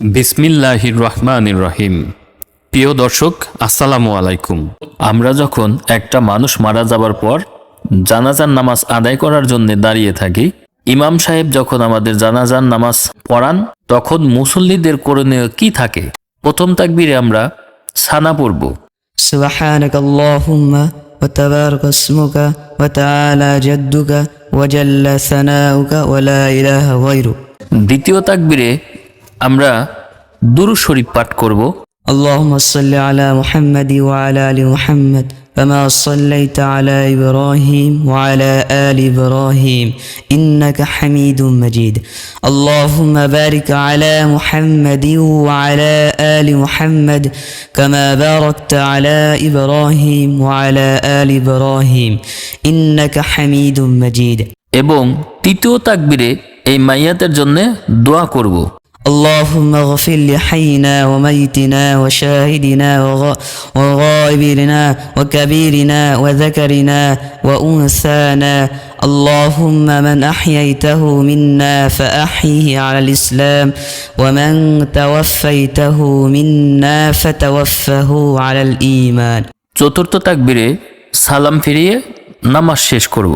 বিসমিল্লাহির রহমানির রহিম প্রিয় দর্শক আসসালামু আলাইকুম আমরা যখন একটা মানুষ মারা যাবার পর জানাজার নামাজ আদায় করার জন্য দাঁড়িয়ে থাকি ইমাম সাহেব যখন আমাদের জানাজার নামাজ পড়ান তখন মুসল্লিদের করণীয় কি থাকে প্রথম তাকবিরে আমরা সানা পড়ব سبحانك اللهم وتبارك اسمك وتعالى جدك وجل ثناؤك ولا إله غيرك দ্বিতীয় তাকবিরে আমরা দুরু শরীফ পাঠ করব اللهم صل على محمد وعلى آل محمد كما صليت على إبراهيم وعلى آل إبراهيم إنك حميد مجيد اللهم بارك على محمد وعلى آل محمد كما باركت على إبراهيم وعلى آل إبراهيم إنك حميد مجيد এবং তৃতীয় তাকবিরে এই মাইয়াতের জন্য দোয়া করব اللهم اغفر لحينا وميتنا وشاهدنا وغ- وغائبنا وكبيرنا وذكرنا وأنثانا اللهم من أحييته منا فأحيه على الإسلام ومن توفيته منا فتوفه على الإيمان চতুর্থ তাকবিরে সালাম ফিরিয়ে নামাজ শেষ করব